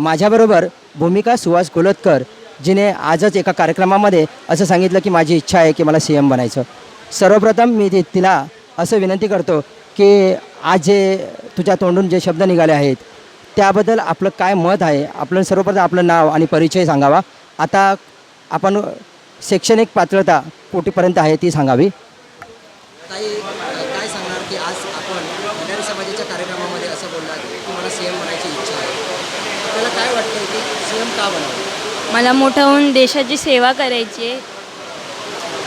माझ्याबरोबर भूमिका सुहास गोलतकर जिने आजच एका कार्यक्रमामध्ये असं सांगितलं की माझी इच्छा आहे की मला सी एम बनायचं. सर्वप्रथम मी ति- तिला असं विनंती करतो की आज जे तुझ्या तोंडून जे शब्द निघाले आहेत त्याबद्दल आपलं काय मत आहे आपलं सर्वप्रथम आपलं नाव आणि परिचय सांगावा. आता आपण शैक्षणिक पात्रता कोटीपर्यंत आहे ती सांगावी. ताई काय सांगणार की आज आपण विधान समाजाच्या कार्यक्रमामध्ये असं बोलणार की मला सी एम बनायची इच्छा आहे. आपल्याला काय वाटतं की सी एम का बनावं मला मोठं होऊन देशाची सेवा करायची आहे.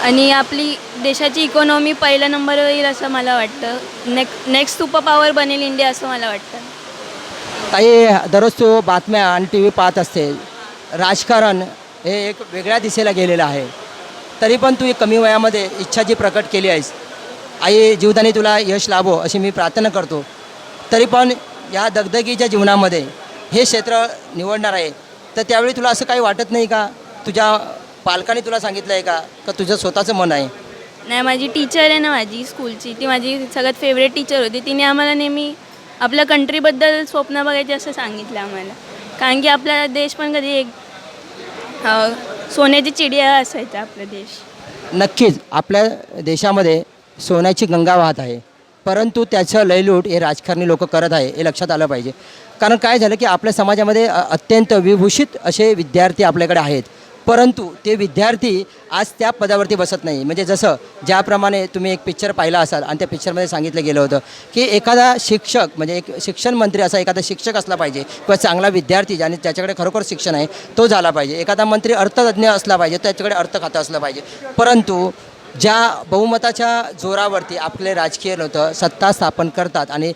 आणि आपली देशाची इकॉनॉमी पहिल्या नंबरवर येईल असं मला वाटतं. नेक्स्ट नेक्स्ट सुपर पॉवर बनेल इंडिया असं मला वाटतं. ताई दररोज तू बातम्या आणि टी व्ही पाहत असते. राजकारण हे एक वेगळ्या दिशेला गेलेलं आहे. तरी पण तू कमी वयामध्ये इच्छा जी प्रकट केली आहेस. आई जीवदानी तुला यश लाभो अशी मी प्रार्थना करतो. तरी पण या दगदगीच्या जीवनामध्ये हे क्षेत्र निवडणार आहे. तर त्यावेळी तुला असं काही वाटत नाही का? तुझ्या पालकांनी तुला सांगितलं आहे का? का तुझं स्वतःचं मन आहे? नाही माझी टीचर आहे ना माझी स्कूलची ती माझी सगळ्यात फेवरेट टीचर होती. तिने आम्हाला नेहमी आपल्या कंट्रीबद्दल स्वप्न बघायचे असं सांगितलं आम्हाला. कारण की आपला देश पण कधी एक सोन्याची चिडिया असायचा आपला देश. नक्कीच आपल्या देशामध्ये सोन्याची गंगा वाहत आहे. परंतु त्याचं लयलूट हे राजकारणी लोक करत आहे हे लक्षात आलं पाहिजे. कारण काय झालं की आपल्या समाजामध्ये अत्यंत विभूषित असे विद्यार्थी आपल्याकडे आहेत. परंतु ते विद्यार्थी आज त्या पदावरती बसत नाही. म्हणजे जसं ज्याप्रमाणे तुम्ही एक पिक्चर पाहिला असाल आणि त्या पिक्चरमध्ये सांगितलं गेलं होतं की एखादा शिक्षक म्हणजे एक शिक्षण मंत्री असा एखादा शिक्षक असला पाहिजे किंवा चांगला विद्यार्थी ज्याने ज्याच्याकडे खरोखर शिक्षण आहे तो झाला पाहिजे. एखादा मंत्री अर्थतज्ञ असला पाहिजे त्याच्याकडे अर्थ खातं असलं पाहिजे. परंतु ज्या बहुमताच्या जोरावरती आपले राजकीय लोक सत्ता स्थापन करतात आणि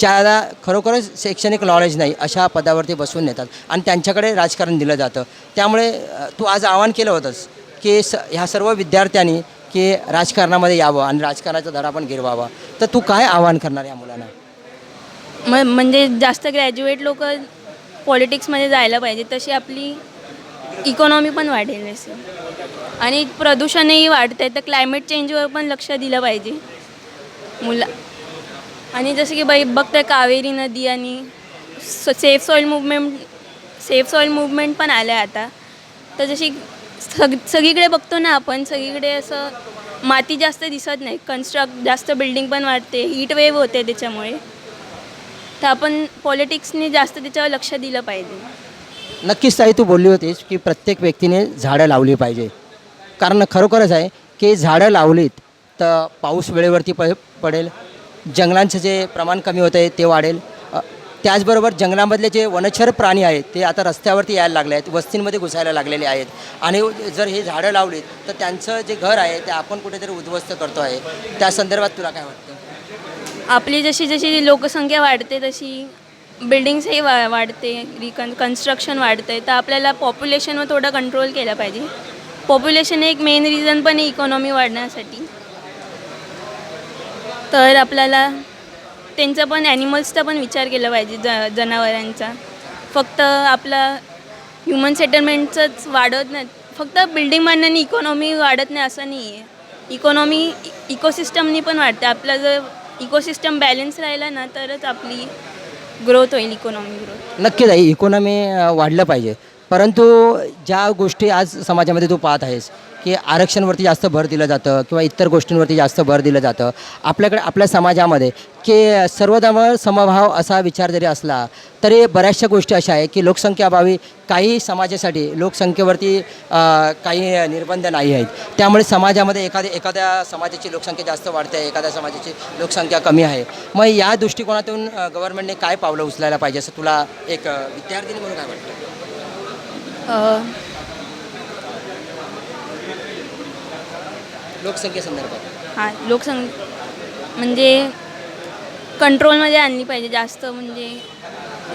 ज्याला खरोखरच शैक्षणिक नॉलेज नाही अशा पदावरती बसून नेतात आणि त्यांच्याकडे राजकारण दिलं जातं. त्यामुळे तू आज आवाहन केलं होतंस की स ह्या सर्व विद्यार्थ्यांनी की राजकारणामध्ये यावं आणि राजकारणाचा धडा पण गिरवावा. तर तू काय आवाहन करणार या मुलांना? म म्हणजे जास्त ग्रॅज्युएट लोक पॉलिटिक्समध्ये जायला पाहिजे तशी आपली इकॉनॉमी पण वाढेल असं. आणि प्रदूषणही वाढतं आहे तर क्लायमेट चेंजवर पण लक्ष दिलं पाहिजे. मुला आणि जसं की बाई बघताय कावेरी नदी आणि save soil movement save soil movement पण आलं आहे आता. तर जशी सग सगळीकडे बघतो ना आपण सगळीकडे असं माती जास्त दिसत नाही. कन्स्ट्रक्ट जास्त बिल्डिंग पण वाढते हीट वेव होते त्याच्यामुळे. तर आपण पॉलिटिक्सने जास्त त्याच्यावर लक्ष दिलं पाहिजे. नक्कीच ताई तू बोलली होतीस की प्रत्येक व्यक्तीने झाडं लावली पाहिजे. कारण खरोखरच आहे की झाडं लावलीत तर पाऊस वेळेवरती प पडेल जंगलांचं जे प्रमाण कमी होतं आहे ते वाढेल. त्याचबरोबर जंगलामधले जे वनचर प्राणी आहेत ते आता रस्त्यावरती यायला लागले आहेत वस्तींमध्ये घुसायला लागलेले आहेत. आणि जर हे झाडं लावलीत तर त्यांचं जे घर आहे ते आपण कुठेतरी उद्ध्वस्त करतो आहे. त्या संदर्भात तुला काय वाटतं? आपली जशी जशी लोकसंख्या वाढते तशी बिल्डिंग्सही वा वाढते रिकन कन्स्ट्रक्शन वाढते तर आपल्याला पॉप्युलेशनवर थोडं कंट्रोल केलं पाहिजे. पॉप्युलेशन एक मेन रिझन पण आहे इकॉनॉमी वाढण्यासाठी. तर आपल्याला त्यांचा पण ॲनिमल्सचा पण विचार केला पाहिजे ज जनावरांचा. फक्त आपला ह्युमन सेटलमेंटचंच वाढत नाही. फक्त बिल्डिंग बांधण्याने इकॉनॉमी वाढत नाही असं नाही आहे इकॉनॉमी इकोसिस्टमनी पण वाढते. आपला जर इकोसिस्टम बॅलन्स राहिला ना तरच आपली ग्रोथ होईल इकॉनॉमी ग्रोथ नक्कीच आहे इकॉनॉमी वाढलं पाहिजे. परंतु ज्या गोष्टी आज समाजामध्ये तू पाहत आहेस की आरक्षणवरती जास्त भर दिलं जातं किंवा इतर गोष्टींवरती जास्त भर दिलं जातं. आपल्याकडे आपल्या समाजामध्ये की सर्वधर्म समभाव असा विचार जरी असला तरी बऱ्याचशा गोष्टी अशा आहे की लोकसंख्याभावी काही समाजासाठी लोकसंख्येवरती काही निर्बंध नाही आहेत. त्यामुळे समाजामध्ये एखाद्या एखाद्या समाजाची लोकसंख्या जास्त वाढते आहे एखाद्या समाजाची लोकसंख्या कमी आहे. मग या दृष्टिकोनातून गव्हर्नमेंटने काय पावलं उचलायला पाहिजे असं तुला एक अ, विद्यार्थिनी म्हणून काय वाटतं? लोकसंख्येसंदर्भात हां लोकसंग म्हणजे कंट्रोलमध्ये आणली पाहिजे जास्त म्हणजे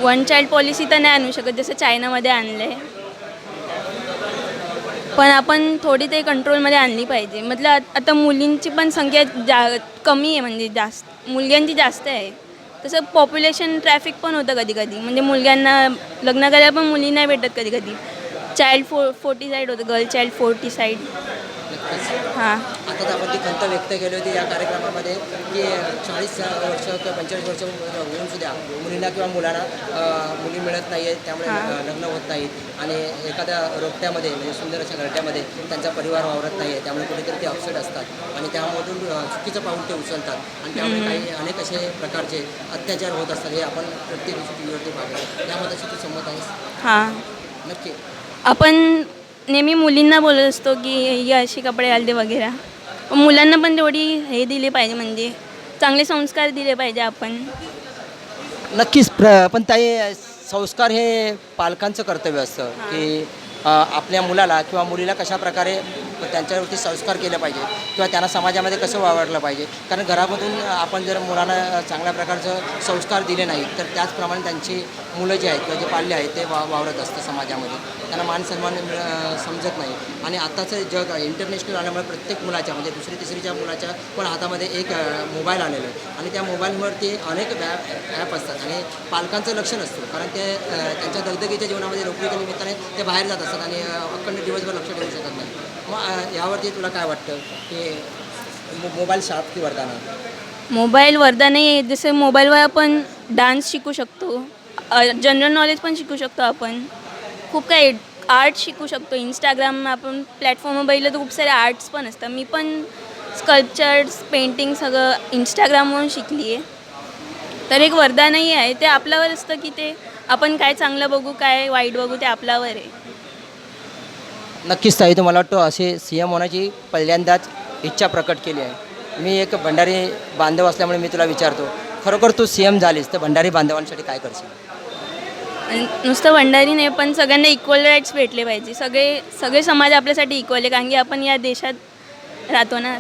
वन चाइल्ड पॉलिसी तर नाही आणू शकत जसं चायनामध्ये आणलं आहे पण आपण थोडी ते कंट्रोलमध्ये आणली पाहिजे. मतलब आता मुलींची पण संख्या जा कमी आहे म्हणजे जास्त मुलग्यांची जास्त आहे. तसं पॉप्युलेशन ट्रॅफिक पण होतं कधी कधी म्हणजे मुलग्यांना लग्न करायला पण मुली नाही भेटत कधी कधी चाइल्ड फो फोर्टी साईड होतं गर्ल चाइल्ड फोर्टी साईड हां. आता आपण ती खंत व्यक्त केली होती या कार्यक्रमामध्ये की चाळीस वर्ष किंवा पंचेचाळीस वर्ष होऊन सुद्धा मुलींना किंवा मुलांना मुली मिळत नाही आहेत त्यामुळे लग्न होत नाहीत. आणि एखाद्या रोपट्यामध्ये म्हणजे सुंदर अशा घरट्यामध्ये त्यांचा परिवार वावरत नाही आहे त्यामुळे कुठेतरी ते अपसेट असतात. आणि त्यामधून चुकीचं पाऊल ते उचलतात. आणि त्यामुळे काही अनेक असे प्रकारचे अत्याचार होत असतात हे आपण प्रत्येक व्हीवरती पाहतो. त्यामध्ये तू संमत आहेस? हां. नक्की. आपण नेहमी मुलींना बोलत असतो की ही अशी कपडे घालते वगैरे. मुलांना पण तेवढी हे दिले पाहिजे म्हणजे चांगले संस्कार दिले पाहिजे आपण. नक्कीच प्र पण ताई संस्कार हे पालकांचं कर्तव्य असतं की अ, आपल्या मुलाला किंवा मुलीला कशा प्रकारे त्यांच्यावरती संस्कार केले पाहिजे किंवा त्यांना समाजामध्ये कसं वावरलं पाहिजे. कारण घरामधून आपण जर मुलांना चांगल्या प्रकारचं संस्कार दिले नाही तर त्याचप्रमाणे त्यांची मुलं जी आहेत किंवा जे पाल्य आहेत ते वा वावरत असतं समाजामध्ये. त्यांना मान सन्मान मिळ समजत नाही. आणि आत्ताचं जग इंटरनॅशनल आल्यामुळे प्रत्येक मुलाच्या म्हणजे दुसरी तिसरीच्या मुलाच्या पण हातामध्ये एक मोबाईल आलेला आहे. आणि त्या मोबाईलवरती अनेक ॲप असतात. आणि पालकांचं लक्ष नसतं. कारण ते त्यांच्या दगदगीच्या जीवनामध्ये नोकरीच्या निमित्ताने ते बाहेर जात असतात आणि अखंड दिवसभर लक्ष ठेवू शकत नाही. मग यावरती तुला काय वाटतं? की मोबाईल शाप की वरदाना मोबाईल वरदान आहे जसं मोबाईलवर आपण डान्स शिकू शकतो. जनरल नॉलेज पण शिकू शकतो आपण. खूप काही आर्ट शिकू शकतो. इंस्टाग्राम आपण प्लॅटफॉर्मवर बघितलं तर खूप सारे आर्ट्स पण असतात. मी पण स्कल्पचर्स पेंटिंग सगळं इंस्टाग्रामवरून शिकली आहे. तर एक वरदानही आहे. ते आपल्यावर असतं की ते आपण काय चांगलं बघू काय वाईट बघू ते आपल्यावर आहे. नक्कीच ताई तुम्हाला वाटतं असे सी एम होण्याची पहिल्यांदाच इच्छा प्रकट केली आहे. मी एक भंडारी बांधव असल्यामुळे मी तुला विचारतो खरोखर तू सी एम झालीस तर भंडारी बांधवांसाठी काय करशील? आणि नुसतं भंडारी नाही पण सगळ्यांना इक्वल राईट्स भेटले पाहिजे. सगळे सगळे समाज आपल्यासाठी इक्वल आहे कारण की आपण या देशात राहतो ना.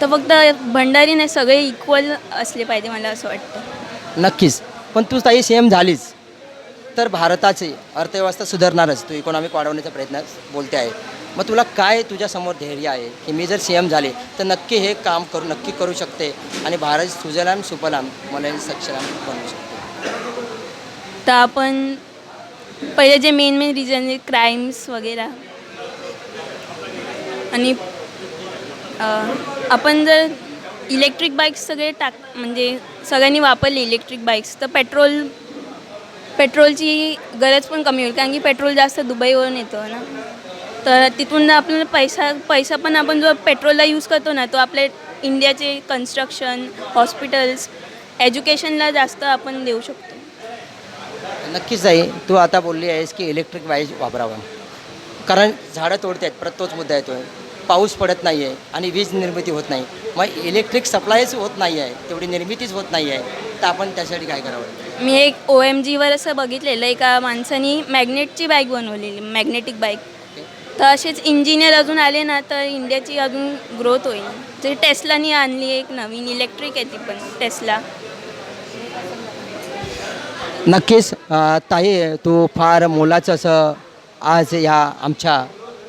तर फक्त भंडारी नाही सगळे इक्वल असले पाहिजे मला असं वाटतं. नक्कीच. पण तू ताई सी एम झालीस. तर भारताची अर्थव्यवस्था सुधारणारच. तू इकॉनॉमिक वाढवण्याचा प्रयत्न बोलते आहे. मग तुला काय तुझ्यासमोर धैर्य आहे? की मी जर सी एम झाले तर नक्की हे काम करू नक्की करू शकते आणि भारत सुजलाम सुपलाम मला सक्षलाम बनवू शकते. तर आपण पहिले जे मेन मेन रिझन आहे क्राईम्स वगैरे. आणि आपण जर इलेक्ट्रिक बाईक्स सगळे टाक म्हणजे सगळ्यांनी वापरले इलेक्ट्रिक बाईक्स तर पेट्रोल पेट्रोलची गरज पण कमी होईल कारण की पेट्रोल जास्त दुबईवरून येतो ना. तर तिथून आपल्याला पैसा पैसा पण आपण जो पेट्रोलला यूज करतो ना तो आपल्या इंडियाचे कन्स्ट्रक्शन हॉस्पिटल्स एज्युकेशनला जास्त आपण देऊ शकतो. नक्कीच आहे तू आता बोलली आहेस की इलेक्ट्रिक वाईज वापरावं. कारण झाडं तोडत आहेत परत तोच मुद्दा येतो पाऊस पडत नाही आहे आणि वीज निर्मिती होत नाही. मग इलेक्ट्रिक सप्लायच होत नाही आहे तेवढी निर्मितीच होत नाही आहे तर आपण त्यासाठी काय करावं? मी एक ओ एम जीवर असं बघितलेलं एका माणसानी मॅग्नेटची बाईक बनवलेली मॅग्नेटिक बाईक तर असेच इंजिनियर अजून आले ना तर इंडियाची अजून ग्रोथ होईल. जे टेस्लानी आणली एक नवीन इलेक्ट्रिक आहे ती पण टेस्ला नक्कीच अ, ताई तू फार मोलाचं असं आज या आमच्या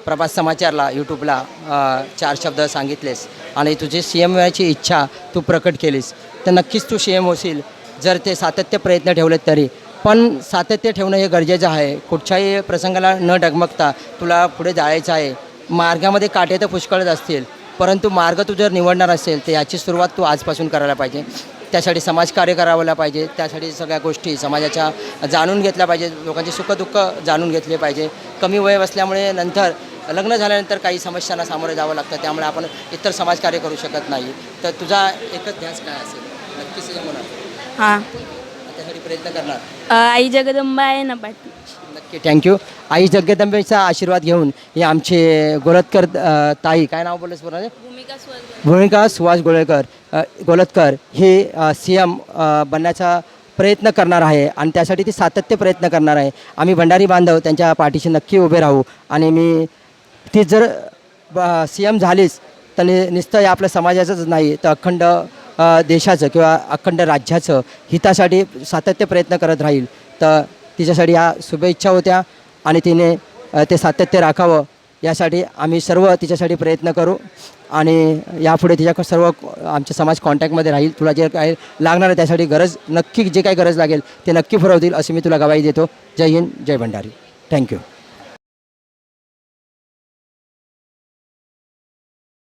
प्रभात समाचारला यूट्यूबला अ, चार शब्द सांगितलेस. आणि तुझी सी एम व्हायची इच्छा तू प्रकट केलीस. तर नक्कीच तू सी एम होशील. जर ते सातत्य प्रयत्न ठेवलेत तरी. पण सातत्य ठेवणं हे गरजेचं आहे. कुठच्याही प्रसंगाला न डगमगता तुला पुढे जायचं आहे. मार्गामध्ये काटे तर पुष्कळच असतील. परंतु मार्ग तू जर निवडणार असेल तर याची सुरुवात तू आजपासून करायला पाहिजे. त्यासाठी समाजकार्य करावं पाहिजे. त्यासाठी सगळ्या गोष्टी समाजाच्या जाणून घेतल्या पाहिजे. लोकांचे सुखदुःख जाणून घेतले पाहिजे. कमी वय असल्यामुळे नंतर लग्न झाल्यानंतर काही समस्यांना सामोरे जावं लागतं. त्यामुळे आपण इतर समाजकार्य करू शकत नाही. तर तुझा एकच ध्यास काय असेल? नक्कीच होणार. हां. त्यासाठी प्रयत्न करणार. अ, आई जगदंबा आहे ना पाठी नक्की थँक्यू आई जगदंबेचा आशीर्वाद घेऊन हे आमचे गोलतकर अ, ताई काय नाव बोललेस बरं भूमिका स्वर्ग भूमिका सुहास गोळेकर अ, गोलतकर हे सी एम बनण्याचा प्रयत्न करणार आहे आणि त्यासाठी ती सातत्य प्रयत्न करणार आहे. आम्ही भंडारी बांधव त्यांच्या पाठीशी नक्की उभे राहू आणि मी ती जर सी एम झालीच तर नि नुसतं या आपल्या समाजाचंच नाही तर अखंड देशाचं किंवा अखंड राज्याचं हितासाठी सातत्य प्रयत्न करत राहील. तर तिच्यासाठी ह्या शुभेच्छा होत्या आणि तिने ते सातत्य राखावं यासाठी आम्ही सर्व तिच्यासाठी प्रयत्न करू आणि यापुढे तिच्या सर्व आमचे समाज कॉन्टॅक्टमध्ये राहील. तुला जे काही लागणार आहे त्यासाठी गरज नक्की जे काही गरज लागेल ते नक्की पुरवतील अशी मी तुला गवाही देतो. जय हिंद जय भंडारी. Thank you